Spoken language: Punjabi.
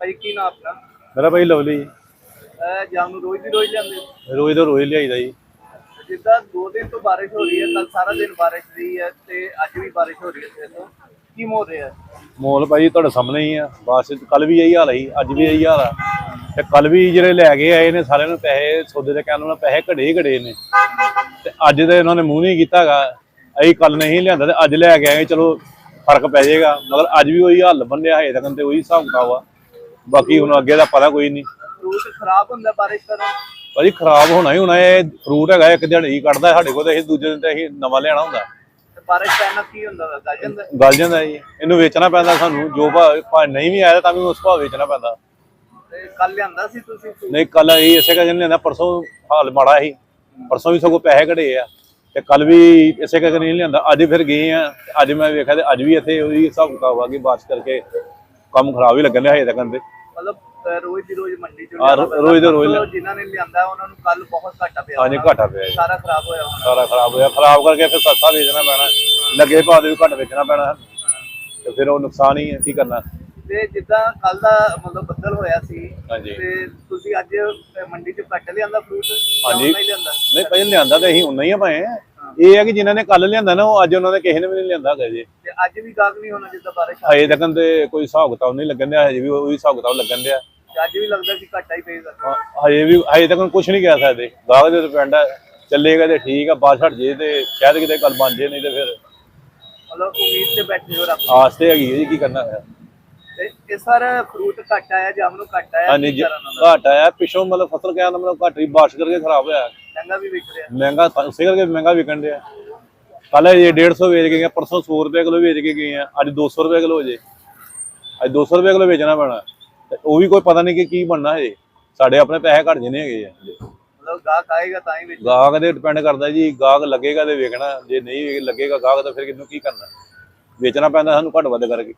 ਭਾਈ ਕੀ ਨਾਮ ਆਪਣਾ? ਮੇਰਾ ਭਾਈ ਲਵਲੀ ਅਹ ਜਾਮ ਨੂੰ ਰੋਜ਼ ਦੀ ਰੋਜ਼ ਜਾਂਦੇ ਹੋ? ਰੋਜ਼ ਦਾ ਰੋਜ਼ ਲਿਆਈਦਾ ਜੀ। ਜਿੱਦਾਂ ਦੋ ਦਿਨ ਤੋਂ ਬਾਰਿਸ਼ ਹੋ ਰਹੀ ਹੈ ਕੱਲ ਸਾਰਾ ਦਿਨ ਬਾਰਿਸ਼ ਰਹੀ ਹੈ ਤੇ ਅੱਜ ਵੀ ਬਾਰਿਸ਼ ਹੋ ਰਹੀ ਹੈ ਸਵੇਰ ਤੋਂ। ਕੀ ਹੋ ਰਿਹਾ ਹੈ? ਮੋਲ ਭਾਈ ਤੁਹਾਡੇ ਸਾਹਮਣੇ ਹੀ ਆ। ਬਸ ਕੱਲ ਵੀ ਇਹੀ ਹਾਲ ਸੀ ਅੱਜ ਵੀ ਇਹੀ ਹਾਲ ਆ। ਤੇ ਕੱਲ ਵੀ ਜਿਹੜੇ ਲੈ ਕੇ ਆਏ ਨੇ ਸਾਰਿਆਂ ਨੂੰ ਪੈਸੇ ਸੌਦੇ ਦੇ ਕਹਿਣ ਨਾਲ ਪੈਸੇ ਘੜੇ ਹੀ ਘੜੇ ਨੇ। ਤੇ ਅੱਜ ਤੇ ਇਹਨਾਂ ਨੇ ਮੂੰਹ ਨਹੀਂ ਕੀਤਾਗਾ। ਅਸੀਂ ਕੱਲ ਨਹੀਂ ਲਿਆਂਦਾ ਤੇ ਅੱਜ ਲੈ ਕੇ ਆਏ ਚਲੋ ਫ਼ਰਕ ਪੈ ਜਾਏਗਾ। ਮਗਰ ਅੱਜ ਵੀ ਉਹੀ ਹਾਲ ਬੰਨਿਆ ਹੈ ਤੱਕ ਤੇ ਉਹੀ ਹਿਸਾਬ ਕਿਤਾਬ ਆ। ਬਾਕੀ ਹੁਣ ਅੱਗੇ ਦਾ ਪਤਾ ਕੋਈ ਨਹੀਂ। ਫਰੂਟ ਖਰਾਬ ਹੁੰਦਾ ਬਾਰਿਸ਼ ਕਾਰਨ ਭਾਜੀ ਖਰਾਬ ਹੋਣਾ ਹੀ ਹੋਣਾ ਇਹ ਫਰੂਟ ਹੈਗਾ ਇੱਕ ਦਿਹਾੜੀ ਹੀ ਕੱਢਦਾ ਸਾਡੇ ਕੋਲ ਤੇ ਅਸੀਂ ਦੂਜੇ ਦਿਨ ਤੇ ਅਸੀਂ ਨਵਾਂ ਲਿਆਣਾ ਹੁੰਦਾ। ਤੇ ਬਾਰਿਸ਼ ਪੈਣ ਨਾਲ ਕੀ ਹੁੰਦਾ ਵਾ? ਗਲ ਜਾਂਦਾ? ਗਲ ਜਾਂਦਾ ਜੀ। ਇਹਨੂੰ ਵੇਚਣਾ ਪੈਂਦਾ ਸਾਨੂੰ ਜੋ ਭਾਅ ਭਾਅ ਨਹੀਂ ਵੀ ਆਇਆ ਤਾਂ ਵੀ ਉਸ ਭਾਅ ਵੇਚਣਾ ਪੈਂਦਾ। ਤੇ ਕੱਲ ਲਿਆਂਦਾ ਸੀ ਤੁਸੀਂ fruit? ਨਹੀਂ ਕੱਲ ਇਹ ਇਸੇ ਕਰਕੇ ਨਹੀਂ ਲਿਆਂਦਾ ਪਰਸੋਂ ਹਾਲ ਮਾੜਾ ਸੀ। ਪਰਸੋਂ ਵੀ ਸਗੋਂ ਪੈਸੇ ਘੜੇ ਆ। ਤੇ ਕੱਲ ਵੀ ਇਸੇ ਕਰਕੇ ਨਹੀਂ ਲਿਆਂਦਾ। ਅੱਜ ਫਿਰ ਗਏ ਆ ਤੇ ਅੱਜ ਮੈਂ ਵੇਖਿਆ ਤੇ ਅੱਜ ਵੀ ਇੱਥੇ ਉਹਦੀ ਹਿਸਾਬ ਕਿਤਾਬ ਆ ਗਈ ਬਾਰਿਸ਼ ਕਰਕੇ ਕੰਮ ਖਰਾਬ ਹੀ ਲੱਗਣ ਡਿਆ ਹਜੇ ਤੱਕ ਦੇ ਮਤਲਬ ਅਹ ਰੋਜ਼ ਦੀ ਰੋਜ਼ ਮੰਡੀ ਚ ਹਾਂ, ਰੋ- ਰੋਜ਼ ਦਾ ਰੋਜ਼ ਮਤਲਬ ਜਿਨ੍ਹਾਂ ਨੇ ਲਿਆਂਦਾ ਉਹਨਾਂ ਨੂੰ ਕੱਲ ਬਹੁਤ ਘਾਟਾ ਪਿਆ ਹਾਂਜੀ ਹੋਣਾ। ਘਾਟਾ ਪਿਆ ਜੀ। ਸਾਰਾ ਖਰਾਬ ਹੋਇਆ ਹੋਣਾ। ਸਾਰਾ ਖਰਾਬ ਹੋਇਆ। ਖਰਾਬ ਕਰਕੇ ਫਿਰ ਸਸਤਾ ਵੇਚਣਾ ਪੈਣਾ। ਲੱਗੇ ਭਾਅ ਦੇ ਵੀ ਘੱਟ ਵੇਚਣਾ ਪੈਣਾ। ਤੇ ਫਿਰ ਉਹ ਨੁਕਸਾਨ ਹੀ ਹੈ ਕੀ ਕਰਨਾ? ਤੇ ਜਿੱਦਾਂ ਕੱਲ ਦਾ ਮਤਲਬ ਬੱਦਲ ਹੋਇਆ ਸੀ ਹਾਂਜੀ। ਤੇ ਤੁਸੀਂ ਅੱਜ ਅਹ ਮੰਡੀ ਚ ਘੱਟ ਲਿਆਂਦਾ ਫਰੂਟ ਹਾਂਜੀ। ਨਹੀਂ ਪਹਿਲਾਂ ਲਿਆਂਦਾ ਤੇ ਅਸੀਂ ਉਨਾ ਹੀ ਆ ਭਾਏ ਇਹ ਹੈ ਕਿ ਜਿਨ੍ਹਾਂ ਨੇ ਕੱਲ ਲਿਆਂਦਾ ਨਾ ਉਹ ਅੱਜ ਉਹਨਾਂ ਨੇ ਕਿਸੇ ਨੇ ਵੀ ਨਹੀਂ ਲਿਆਂਦਾ ਹੈਗਾ ਜੀ। ਤੇ ਅੱਜ ਵੀ ਗਾਹਕ ਨਹੀਂ ਹੋਣਾ ਜਿੱਦਾਂ ਬਾਰਿਸ਼ ਆ ਹਜੇ ਤੱਕ ਤੇ ਕੋਈ ਹਿਸਾਬ ਕਿਤਾਬ ਨਹੀਂ ਲੱਗਣ ਡਿਆ ਹਜੇ ਵੀ ਉਹੀ ਹਿਸਾਬ ਕਿਤਾਬ ਲੱਗਣ ਡਿਆ ਤੇ ਅੱਜ ਵੀ ਲੱਗਦਾ ਕਿ ਘਾਟਾ ਹੀ ਪਏਗਾ ਹਾਂ, ਹਜੇ ਵੀ ਹਜੇ ਤੱਕ ਕੁਝ ਨਹੀਂ ਕਹਿ ਸਕਦੇ। ਗਾਹਕ ਦੇ ਡਿਪੈਂਡ ਹੈ ਚੱਲੇਗਾ ਤੇ ਠੀਕ ਆ ਬਾਸ ਹਟ ਜੇ ਤੇ ਸ਼ਾਇਦ ਕਿਤੇ ਗੱਲ ਬਣ ਜੇ ਨਹੀਂ ਤੇ ਫਿਰ ਮਤਲਬ ਉਮੀਦ ਤੇ ਬੈਠੇ ਹੋ ਰੱਬ ਆਸ ਤੇ ਹੈਗੀ ਹੈ ਜੀ ਕੀ ਕਰਨਾ ਹੈ ਤੇ ਇਹ ਸਾਰਾ ਫਰੂਟ ਘੱਟ ਆਇਆ ਜਾਮ ਨੂੰ ਘੱਟ ਆਇਆ ਹਾਂਜੀ ਕੀ ਜੀ, ਕਰਨ ਦਾ? ਘਾਟ ਆਇਆ ਪਿਛੋਂ ਮਤਲਬ ਫਸਲ ਕਹਿਣ ਦਾ ਮਤਲਬ ਘੱਟ ਹੀ ਬਾਰਿਸ਼ ਕਰਕੇ ਖਰਾਬ ਹੋਇਆ। ਮਹਿੰਗਾ ਵੀ ਵਿਕ ਰਿਹਾ। ਮਹਿੰਗਾ ਤਾਂ ਉਸੇ ਕਰਕੇ ਮਹਿੰਗਾ ਵਿਕਣ ਡਿਆ। ਕੱਲ ਇਹ 150 ਵੇਚ ਕੇ ਗਏ ਪਰਸੋਂ 100 ਰੁਪਏ ਕਿਲੋ ਵੇਚ ਕੇ ਗਏ ਆ ਅੱਜ 200 ਰੁਪਏ ਕਿਲੋ ਹੋ ਜੇ ਅੱਜ 200 ਰੁਪਏ ਕਿਲੋ ਵੇਚਣਾ ਪੈਣਾ। ਤੇ ਉਹ ਵੀ ਕੋਈ ਪਤਾ ਨਹੀਂ ਕਿ ਕੀ ਬਣਨਾ ਹੈ ਸਾਡੇ ਆਪਣੇ ਪੈਸੇ ਘਟ ਜਨੇ ਹੈਗੇ ਆ ਮਤਲਬ ਗਾਹਕ ਆਏਗਾ ਤਾਂ ਹੀ ਵਿੱਚ ਗਾਹਕ ਦੇ ਡਿਪੈਂਡ ਕਰਦਾ ਜੀ ਗਾਹਕ ਲੱਗੇਗਾ ਤੇ ਵੇਚਣਾ ਜੇ ਨਹੀਂ ਲੱਗੇਗਾ ਗਾਹਕ ਤਾਂ ਫਿਰ ਕਿਹਨੂੰ ਕੀ ਕਰਨਾ। ਵੇਚਣਾ ਪੈਂਦਾ ਸਾਨੂੰ ਘੱਟ ਵੱਧ ਕਰਕੇ।